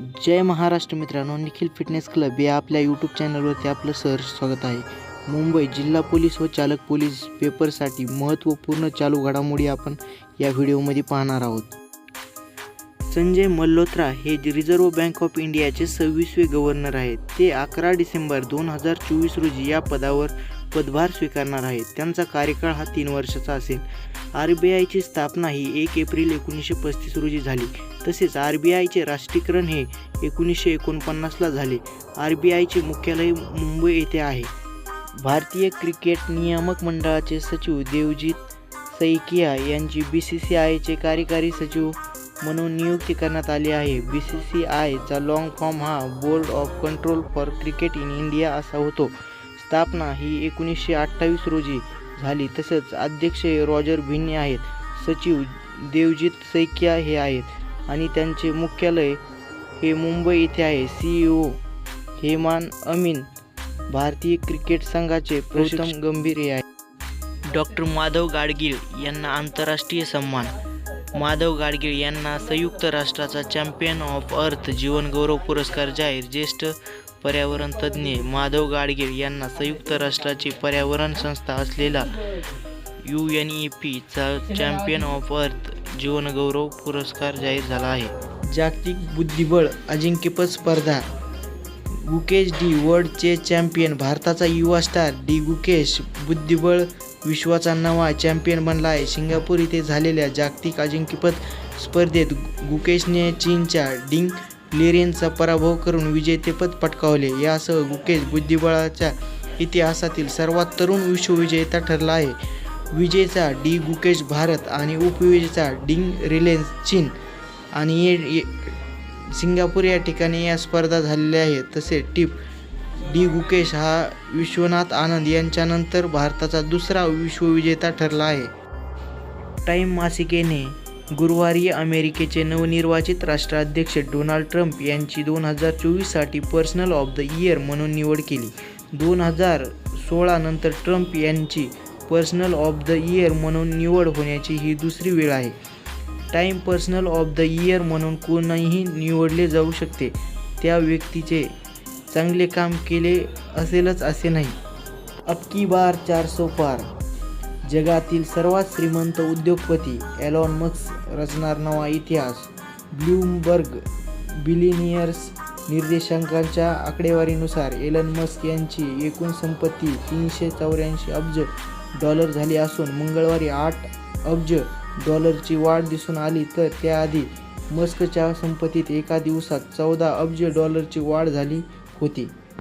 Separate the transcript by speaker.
Speaker 1: जय महाराष्ट्र मित्रांनो Nikhil fitness club या आपल्या यूट्यूब चॅनलवरती आपलं सर स्वागत आहे. मुंबई जिल्हा पोलीस व चालक पोलीस पेपरसाठी महत्त्वपूर्ण चालू घडामोडी आपण या व्हिडिओमध्ये पाहणार आहोत. संजय मल्होत्रा हे रिझर्व्ह बँक ऑफ इंडियाचे सव्वीसवे गव्हर्नर आहेत. ते अकरा डिसेंबर दोन हजार चोवीस रोजी या पदावर पदभार स्वीकारणार आहेत. त्यांचा कार्यकाळ हा तीन वर्षाचा असेल. आर बी आयची स्थापना ही एक एप्रिल एकोणीसशे पस्तीस रोजी झाली. तसेच आर बी आयचे राष्ट्रीयकरण हे एकोणीसशे एकोणपन्नासला झाले. आर बी आयचे मुख्यालय मुंबई येथे आहे. भारतीय क्रिकेट नियामक मंडळाचे सचिव देवजीत सैकिया यांची बी सी सी आयचे कार्यकारी सचिव म्हणून नियुक्ती करण्यात आली आहे. बी सी सी आयचा लाँग फॉर्म हा board of control for cricket in India असा होतो. स्थापना ही एकोणीसशे अठ्ठावीस रोजी झाली. तसंच अध्यक्ष रॉजर भिन्ने आहेत सचिव देवजीत सैकिया हे आहेत आणि त्यांचे मुख्यालय हे मुंबई येथे आहे. C E O Hemang Amin भारतीय क्रिकेट संघाचे प्रथम गंभीर हे आहे डॉक्टर माधव गाडगीळ यांना आंतरराष्ट्रीय सन्मान. माधव गाडगीळ यांना संयुक्त राष्ट्राचा चॅम्पियन ऑफ अर्थ जीवनगौरव पुरस्कार जाहीर. ज्येष्ठ पर्यावरण तज्ज्ञ माधव गाडगीळ यांना संयुक्त राष्ट्राची पर्यावरण संस्था असलेला यू एन ई पीचा चॅम्पियन ऑफ अर्थ जीवनगौरव पुरस्कार जाहीर झाला आहे. जागतिक बुद्धिबळ अजिंक्यपद स्पर्धा. गुकेश डी वर्ल्डचे चॅम्पियन भारताचा युवा स्टार डी गुकेश बुद्धिबळ विश्वाचा नवा चॅम्पियन बनला आहे. सिंगापूर येथे झालेल्या जागतिक अजिंक्यपद स्पर्धेत गुकेशने चीनच्या डिंग लेरियनचा पराभव करून विजेतेपद पटकावले. यासह गुकेश बुद्धिबळाच्या इतिहासातील सर्वात तरुण विश्वविजेता ठरला आहे. विजेचा डी. गुकेश भारत आणि उपविजेचा डिंग रिलेन्स चीन आणि ये ये- सिंगापूर या ठिकाणी या स्पर्धा झालेल्या आहेत. तसेच टिप डी. गुकेश हा विश्वनाथ आनंद यांच्यानंतर भारताचा दुसरा विश्वविजेता ठरला आहे. टाईम मासिकेने गुरुवारी अमेरिकेचे नवनिर्वाचित राष्ट्राध्यक्ष डोनाल्ड ट्रम्प यांची दोन हजार चोवीससाठी पर्सनल ऑफ द इयर म्हणून निवड केली. दोन हजार सोळानंतर ट्रम्प यांची पर्सनल ऑफ द इयर म्हणून निवड होण्याची ही दुसरी वेळ आहे. Time personal of the year म्हणून कोणीही निवडले जाऊ शकते. त्या व्यक्तीचे चांगले काम केले असेलच असे नाही. अबकी बार चार सो पार जगातील सर्वात श्रीमंत उद्योगपती एलॉन मस्क रचणार नवा इतिहास. ब्लूमबर्ग बिलिनियर्स निर्देशांकांच्या आकडेवारीनुसार एलन मस्क यांची एकूण संपत्ती तीनशे चौऱ्याऐंशी अब्ज डॉलर झाली असून मंगळवारी आठ अब्ज डॉलरची वाढ दिसून आली. तर त्याआधी मस्कच्या संपत्तीत एका दिवसात चौदा अब्ज डॉलरची वाढ झाली होती.